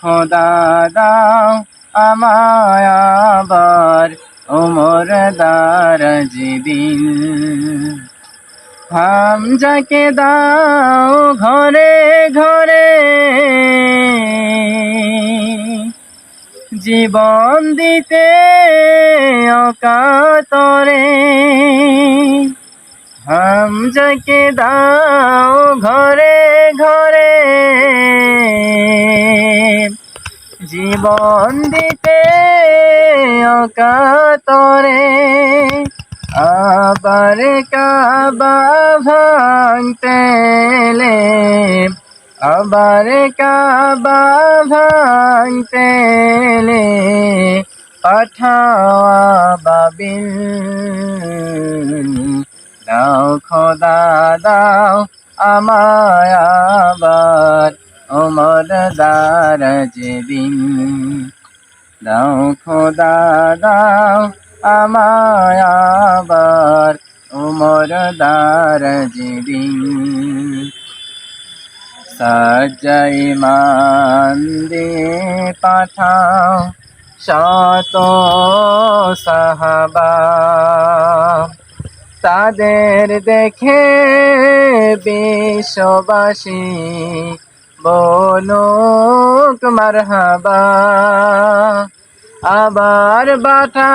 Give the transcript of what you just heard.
খোদা দাও আমায় আবার ওমর দারাজ দিন হামজাকে দাও ঘরে ঘরে। জীবন দিতে অকাতরে। হামজাকে দাও ঘরে ঘরে। জীবন দিতে অকাতরে আবার কাবা ভাঙতে আবার কাবা ভাঙতে পাঠাওয়া বাবিল দাও খোদা, দাও আমায় আবার ওমর দারাজ দিন দাও খোদা, দাও আমায় ওমর দারাজ দিন সাজাই পাঠাও শত সাহাবা। তাদের দেখে বিশ্ববাসী বলুক মারহাবা আবার বাটা